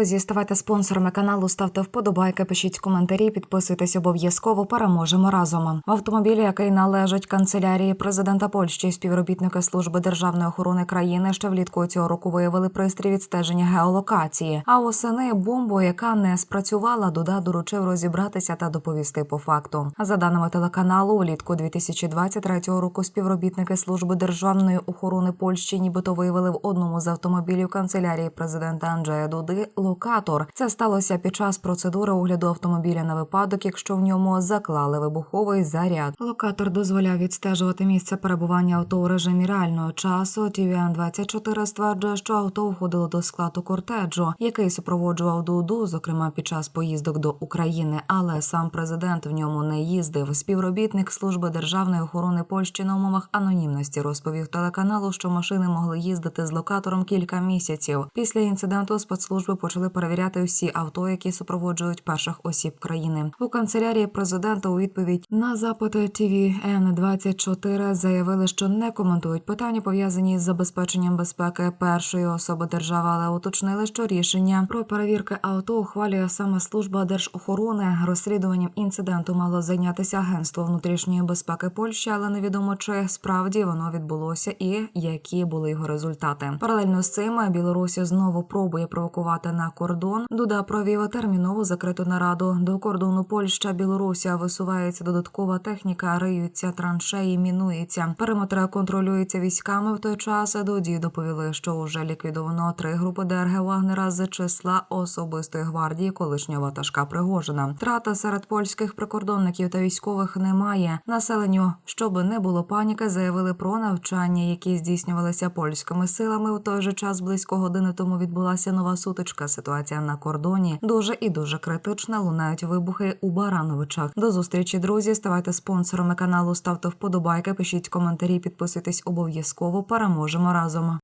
Друзі, ставайте спонсорами каналу, ставте вподобайки, пишіть коментарі, підписуйтесь обов'язково. Переможемо разом. В автомобілі, який належить канцелярії президента Польщі, співробітники служби державної охорони країни ще влітку цього року виявили пристрій відстеження геолокації. А осени бомбу, яка не спрацювала, Дуда доручив розібратися та доповісти по факту. За даними телеканалу, влітку 2023 року співробітники служби державної охорони Польщі, нібито виявили в одному з автомобілів канцелярії президента Анджея Дуди локатор. Це сталося під час процедури огляду автомобіля на випадок, якщо в ньому заклали вибуховий заряд. Локатор дозволяв відстежувати місце перебування авто у режимі реального часу. tvn 24 стверджує, що авто входило до складу кортеджу, який супроводжував Дуду, зокрема під час поїздок до України. Але сам президент в ньому не їздив. Співробітник служби державної охорони Польщі на умовах анонімності розповів телеканалу, що машини могли їздити з локатором кілька місяців. Після інциденту спецслужби почали перевіряти всі авто, які супроводжують перших осіб країни. У канцелярії президента у відповідь на запити tvn 24 заявили, що не коментують питання пов'язані з забезпеченням безпеки першої особи держави, але уточнили, що рішення про перевірки авто ухвалює саме служба держохорони. Розслідуванням інциденту мало зайнятися агентство внутрішньої безпеки Польщі, але невідомо чи справді воно відбулося і які були його результати. Паралельно з цим Білорусі знову пробує провокувати на кордон. Дуда провів термінову закриту нараду до кордону Польща Білорусія висувається додаткова техніка, риються траншеї, мінується. Периметр контролюється військами. В той час Дуді доповіли, що вже ліквідовано три групи ДРГ Вагнера з числа особистої гвардії колишнього ватажка Пригожина. Трата серед польських прикордонників та військових немає. Населенню, щоб не було паніки, заявили про навчання, які здійснювалися польськими силами. У той же час близько години тому відбулася нова сутичка. Ситуація на кордоні дуже і дуже критична. Лунають вибухи у Барановичах. До зустрічі, друзі. Ставайте спонсорами каналу, ставте вподобайки, пишіть коментарі, підписуйтесь обов'язково. Переможемо разом.